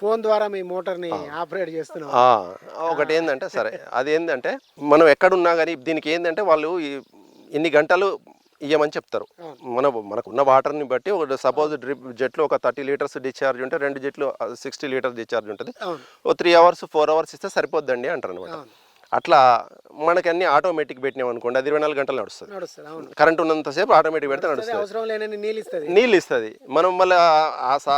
Phone ద్వారా మీ మోటార్ని operate చేస్తున్నాం. ఒకటి ఏంటంటే సరే అది ఏంటంటే మనం ఎక్కడున్నా కానీ దీనికి ఏంటంటే వాళ్ళు ఇన్ని గంటలు ఇయ్యమని చెప్తారు. మన మనకున్న వాటర్ని బట్టి ఒక సపోజ్ డ్రిప్ జెట్లో ఒక థర్టీ లీటర్స్ డిశ్చార్జ్ ఉంటే రెండు జెట్లు సిక్స్టీ లీటర్స్ డిశ్చార్జ్ ఉంటుంది. ఓ త్రీ అవర్స్ ఫోర్ అవర్స్ ఇస్తే సరిపోద్దండి అంటారు అనమాట అట్లా మనకి అన్ని ఆటోమేటిక్ పెట్టినాం అనుకోండి అది ఇరవై నాలుగు గంటలు నడుస్తుంది. కరెంట్ ఉన్నంతసేపు ఆటోమేటిక్ పెడితే నడుస్తుంది నీళ్ళు ఇస్తుంది మనం మళ్ళీ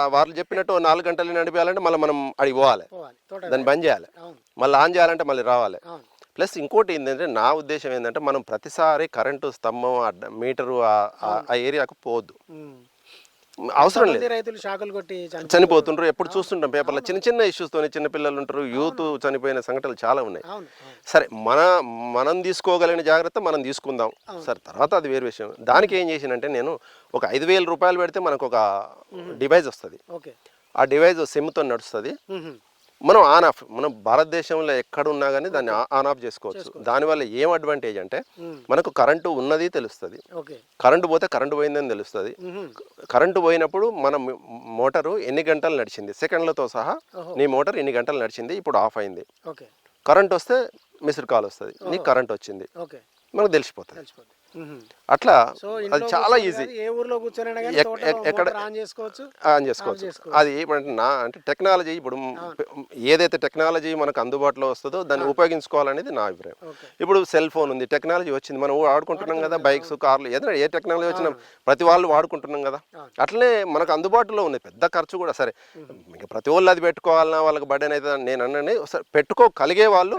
వాళ్ళు చెప్పినట్టు నాలుగు గంటలు నడిపేయాలంటే మళ్ళీ మనం అడిగి పోవాలి. దాన్ని బంద్ చేయాలి. మళ్ళీ ఆన్ చేయాలంటే మళ్ళీ రావాలి. ప్లస్ ఇంకోటి ఏంటంటే నా ఉద్దేశం ఏంటంటే మనం ప్రతిసారి కరెంటు స్తంభం అడ్డ- మీటరు ఆ- ఏరియాకు పోవద్దు. ఉమ్. అవసరం లేదు. రైతులు షాకులు కొట్టి చనిపో- చనిపోతుంటారు ఎప్పుడు చూస్తుంటాం పేపర్లో. చిన్న చిన్న ఇష్యూస్తోని చిన్న పిల్లలు ఉంటారు యూత్ చనిపోయిన సంఘటనలు చాలా ఉన్నాయి. సరే మన మనం తీసుకోగలిగిన జాగ్రత్త మనం తీసుకుందాం. సరే తర్వాత అది వేరే విషయం. దానికి ఏం చేసినంటే నేను ఒక ఐదు వేల రూపాయలు పెడితే మనకు ఒక డివైస్ వస్తుంది. ఆ డివైస్ సిమ్తో నడుస్తుంది. మనం ఆన్ ఆఫ్ మనం భారతదేశంలో ఎక్కడ ఉన్నా కానీ దాన్ని ఆన్ ఆఫ్ చేసుకోవచ్చు. దానివల్ల ఏం అడ్వాంటేజ్ అంటే. మనకు కరెంటు ఉన్నది తెలుస్తుంది. కరెంటు పోతే కరెంటు పోయిందని తెలుస్తుంది. కరెంటు పోయినప్పుడు మన మోటారు ఎన్ని గంటలు నడిచింది? సెకండ్లతో సహా. నీ మోటార్ ఎన్ని గంటలు నడిచింది? ఇప్పుడు ఆఫ్ అయింది. కరెంట్ వస్తే మిస్డ్ కాల్ వస్తుంది. నీకు కరెంట్ వచ్చింది. మనకు తెలిసిపోతుంది. అట్లా అది చాలా ఈజీ ఏ ఊర్లో కూర్చొని ఎక్కడ- ఆన్ చేసుకోవచ్చు. ఆన్ చేసుకోవచ్చు. చేసుకోవచ్చు. అది ఏమంటే నా అంటే టెక్నాలజీ ఇప్పుడు ఏదైతే టెక్నాలజీ మనకు అందుబాటులో వస్తుందో దాన్ని ఉపయోగించుకోవాలనేది నా అభిప్రాయం. ఇప్పుడు సెల్ ఫోన్ ఉంది టెక్నాలజీ వచ్చింది. మనం వాడుకుంటున్నాం కదా బైక్స్ కార్లు ఏదైనా ఏ టెక్నాలజీ వచ్చినా ప్రతి వాళ్ళు వాడుకుంటున్నాం కదా. అట్లనే మనకు అందుబాటులో ఉంది పెద్ద ఖర్చు కూడా. సరే ఇంకా ప్రతి వాళ్ళు అది పెట్టుకోవాలన్నా వాళ్ళకి బర్డెన్ అయితే నేను అన్నని ఒకసారి పెట్టుకోగలిగే వాళ్ళు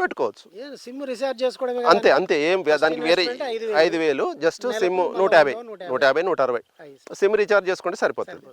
పెట్టుకోవచ్చు. ఏ సిమ్ రీఛార్జ్ చేసుకోవడమే అంతే అంతే ఏం దానికి వేరే ఐదు వేలు జస్ట్ సిమ్ నూట యాభై నూట యాభై నూట అరవై. సిమ్ రీఛార్జ్ చేసుకుంటే సరిపోతుంది.